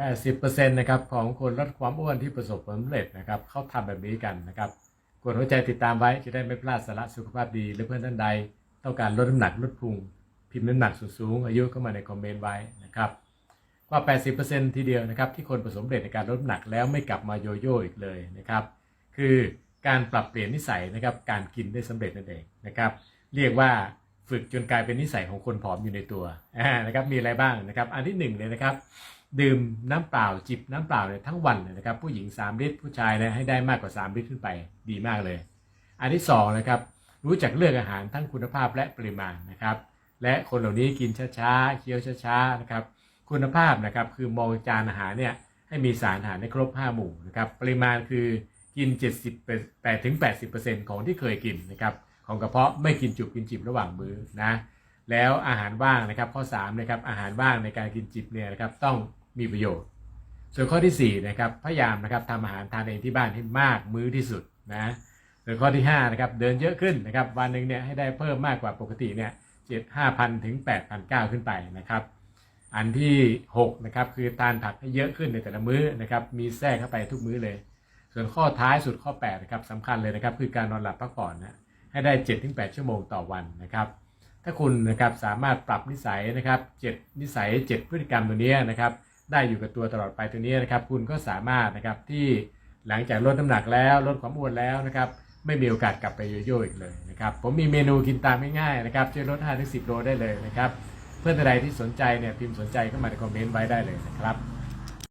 80%นะครับของคนลดความอ้วนที่ประสบผลสำเร็จนะครับเขาทำแบบนี้กันนะครับกดหัวใจติดตามไว้จะได้ไม่พลาดสาระสุขภาพดี หรือเพื่อนท่านใด ต้องการลดน้ำหนักลดพุงพิมพ์น้ำหนักสูงๆอายุเข้ามาในคอมเมนต์ไว้นะครับกว่า 80%ทีเดียวนะครับที่คนประสบผลสำเร็จในการลดน้ำหนักแล้วไม่กลับมาโยโย่อีกเลยนะครับคือการปรับเปลี่ยนนิสัยนะครับการกินได้สำเร็จนั่นเองนะครับเรียกว่าฝึกจนกลายเป็นนิสัยของคนผอมอยู่ในตัวนะครับมีอะไรบ้างนะครับ อันที่หนึ่งเลยนะครับ ดื่มน้ำเปล่าจิบน้ำเปล่าเนี่ยทั้งวันเลยนะครับ ผู้หญิง 3 ลิตร ผู้ชายนี่ยให้ได้มากกว่า 3 ลิตรขึ้นไปดีมากเลย อันที่2นะครับรู้จักเลือกอาหารทั้งคุณภาพและปริมาณนะครับ และคนเหล่านี้กินช้าๆเคี้ยวช้าๆนะครับคุณภาพนะครับคือมองจานอาหารเนี่ยให้มีสารอาหารในครบ 5 หมู่นะครับปริมาณคือกิน 78ถึง80%ของที่เคยกินนะครับของกระเพาะไม่กินจุบกินจิบระหว่างมื้อนะแล้วอาหารว่างนะครับข้อ3นะครับอาหารว่างในการกินจิบเนี่ยนะครับต้อง มีประโยชน์ ส่วนข้อที่4นะครับพยายามนะครับทำอาหารทานเองที่บ้านให้มากมื้อที่สุดนะส่วนข้อที่5นะครับเดินเยอะขึ้นนะครับวันหนึ่งเนี่ยให้ได้เพิ่มมากกว่าปกติเนี่ยเจ็ดห้าพันถึงแปดพันเก้าขึ้นไปนะครับอันที่6นะครับคือทานผักให้เยอะขึ้นในแต่ละมื้อนะครับมีแทรกเข้าไปทุกมื้อเลย ส่วนข้อท้ายสุดข้อ8นะครับสำคัญเลยนะครับคือการนอนหลับพักผ่อนนะให้ได้ 7-8 ชั่วโมงต่อวันนะครับ ถ้าคุณนะครับสามารถปรับนิสัยนะครับ7นิสัย 7 พฤติกรรมตัวนี้นะครับ ได้อยู่กับตัวตลอดไปตัวนี้นะครับ คุณก็สามารถนะครับที่หลังจากลดน้ำหนักแล้วลดความอ้วนแล้วนะครับ ไม่มีโอกาสกลับไปโยโย่อีกเลยนะครับผมมีเมนูกินตามง่ายๆนะครับช่วยลด5-10โลได้เลยนะครับ เพื่อนใดที่สนใจเนี่ยพิมพ์สนใจเข้ามาในคอมเมนต์ไว้ได้เลยนะครับ